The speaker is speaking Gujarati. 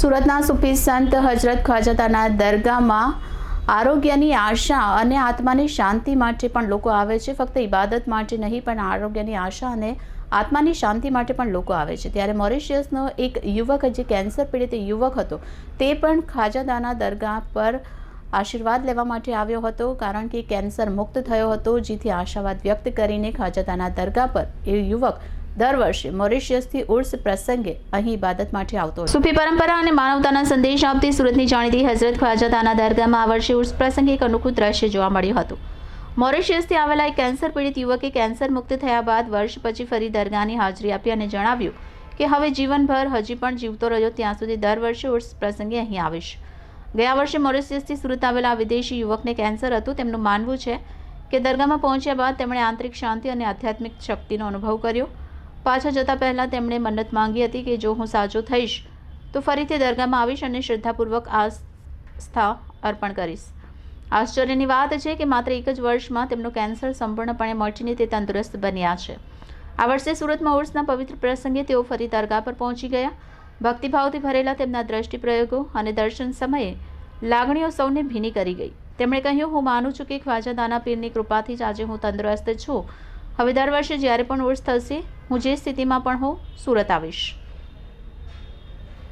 સુરતના સુફી સંત હજરત ખ્વાજાતાના દરગાહમાં આરોગ્યની આશા અને આત્માની શાંતિ માટે પણ લોકો આવે છે. ફક્ત ઇબાદત માટે નહીં, પણ આરોગ્યની આશા અને આત્માની શાંતિ માટે પણ લોકો આવે છે. ત્યારે મોરિશિયસનો એક યુવક, જે કેન્સર પીડિત યુવક હતો, તે પણ ખાજાદાના દરગાહ પર આશીર્વાદ લેવા માટે આવ્યો હતો, કારણ કે કેન્સર મુક્ત થયો હતો, જેથી આશાવાદ વ્યક્ત કરીને ખાજાદાના દરગાહ પર એ યુવક દર વર્ષે મોરિશિયસથી ઉર્સ પ્રસંગે અહીં ઇબાદત માટે આવતો સૂફી પરંપરા અને માનવતાના સંદેશ આપતી સુરતની જાણીતી હઝરત ખ્વાજાદાના દરગાહમાં આ વર્ષે ઉર્સ પ્રસંગે એક અનોખું દ્રશ્ય જોવા મળ્યું હતું. મોરિશિયસથી આવેલા એક કેન્સર પીડિત યુવકે કેન્સર મુક્ત થયા બાદ વર્ષ પછી ફરી દરગાહની હાજરી આપી અને જણાવ્યું કે હવે જીવનભર હજી પણ જીવતો રહ્યો ત્યાં સુધી દર વર્ષે ઉર્સ પ્રસંગે અહીં આવીશ. ગયા વર્ષે મોરિશિયસથી સુરત આવેલા વિદેશી યુવકને કેન્સર હતું તેમનું માનવું છે કે દરગાહમાં પહોંચ્યા બાદ તેમણે આંતરિક શાંતિ અને આધ્યાત્મિક શક્તિનો અનુભવ કર્યો. પાછા જતા પહેલાં તેમણે મન્નત માંગી હતી કે જો હું સાજો થઈશ, તો ફરીથી દરગાહમાં આવીશ અને શ્રદ્ધાપૂર્વક આસ્થા અર્પણ કરીશ. આશ્ચર્યની વાત છે કે માત્ર એક જ વર્ષમાં તેમનું કેન્સર સંપૂર્ણપણે મટીને તે તંદુરસ્ત બન્યા છે. આ વર્ષે સુરતમાં ઉર્સના પવિત્ર પ્રસંગે તેઓ ફરી દરગાહ પર પહોંચી ગયા. ભક્તિભાવથી ભરેલા તેમના દ્રષ્ટિ પ્રયોગો અને દર્શન સમયે લાગણીઓ સૌને ભીની કરી ગઈ. તેમણે કહ્યું, હું માનું છું કે ખ્વાજા દાના પીરની કૃપાથી જ આજે હું તંદુરસ્ત છું. હવે દર વર્ષે જ્યારે પણ ઉર્સ થશે હું જે સ્થિતિમાં પણ હોઉં સુરત આવીશ.